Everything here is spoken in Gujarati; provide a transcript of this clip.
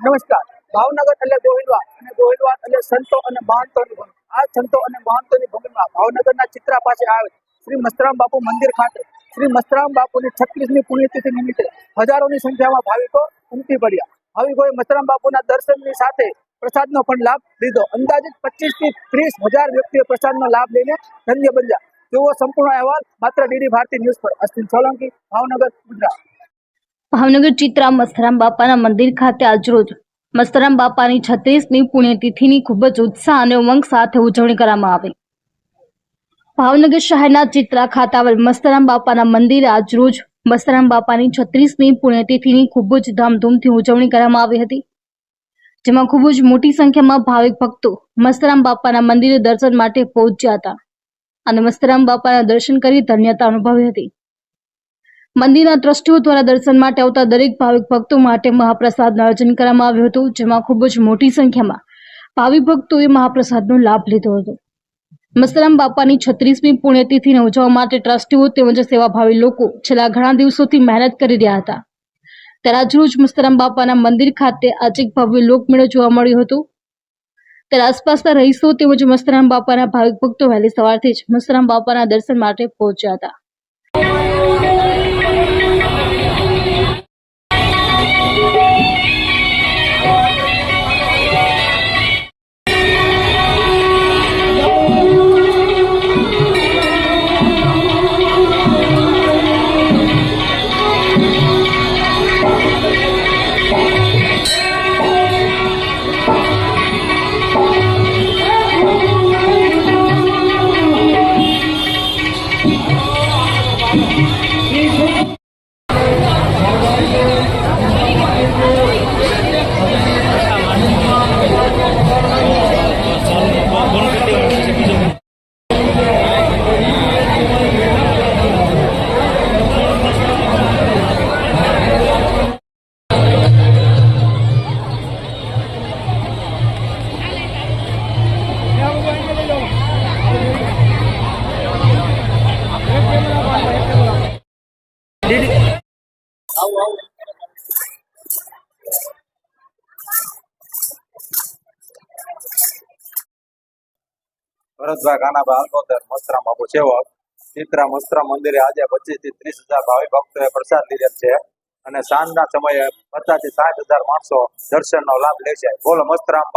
નમસ્કાર. ભાવનગર એટલે ગોહિલવા અને ગોહિલવા એટલે સંતો અને મહંતોની ભૂમિ. આ સંતો અને મહંતોની ભૂમિમાં ભાવનગરના ચિત્રા પાસે આવે શ્રી મસ્તરામ બાપુ મંદિર ખાતે શ્રી મસ્તરામ બાપુની છત્રીસમી પુણ્યતિથિ નિમિત્તે હજારોની સંખ્યામાં ભાવિકો ઉમટી પડ્યા. ભાવિકોએ મસ્તરામ બાપુના દર્શનની સાથે પ્રસાદનો પણ લાભ લીધો. અંદાજિત પચીસથી ત્રીસ હજાર વ્યક્તિઓ પ્રસાદનો લાભ લઈને ધન્ય બન્યા. તેવો સંપૂર્ણ અહેવાલ માત્ર ડીડી ભારતી ન્યૂઝ પર. અશ્વિન સોલંકી, ભાવનગર, ગુજરાત. ભાવનગર ચિત્રા મસ્તરામ બાપાના મંદિર ખાતે આજરોજ મસ્તરામ બાપાની છત્રીસમી પુણ્યતિથિની ખૂબ જ ઉત્સાહ અને ઉમંગ સાથે ઉજવણી કરવામાં આવી. ભાવનગર શહેરના ચિત્રા ખાતે મસ્તરામ બાપાના મંદિરે આજરોજ મસ્તરામ બાપાની છત્રીસમી પુણ્યતિથિની ખૂબ જ ધામધૂમથી ઉજવણી કરવામાં આવી હતી. જેમાં ખૂબ જ મોટી સંખ્યામાં ભાવિક ભક્તો મસ્તરામ બાપાના મંદિરે દર્શન માટે પહોંચ્યા હતા અને મસ્તરામ બાપાના દર્શન કરી ધન્યતા અનુભવી હતી. મંદિરના ટ્રસ્ટીઓ દ્વારા દર્શન માટે આવતા દરેક ભાવિક ભક્તો માટે મહાપ્રસાદનું આયોજન કરવામાં આવ્યું હતું, જેમાં ખૂબ જ મોટી સંખ્યામાં ભાવિક ભક્તોએ મહાપ્રસાદનો લાભ લીધો હતો. મસ્તરામ બાપાની છત્રીસમી પુણ્યતિથિને ઉજવવા માટે ટ્રસ્ટીઓ તેમજ સેવાભાવી લોકો છેલ્લા ઘણા દિવસોથી મહેનત કરી રહ્યા હતા. ત્યારે આજરોજ મસ્તરામ બાપાના મંદિર ખાતે આજે ભવ્ય લોકમેળો જોવા મળ્યો હતો. ત્યારે આસપાસના રહીશો તેમજ મસ્તરામ બાપાના ભાવિક ભક્તો વહેલી સવારથી જ મસ્તરામ બાપાના દર્શન માટે પહોંચ્યા હતા. ભરતભાઈ કાનાભાઈ હાલકોતર મસ્તરામ બાપુ સેવક ચિત્રા મસ્તરામ મંદિરે આજે પચીસથી ત્રીસ હજાર ભાવિ ભક્તોએ પ્રસાદ લીધેલ છે. અને સાંજના સમયે પચાસથી સાઠ હજાર માણસો દર્શનનો લાભ લે છે. બોલો મસ્તરામ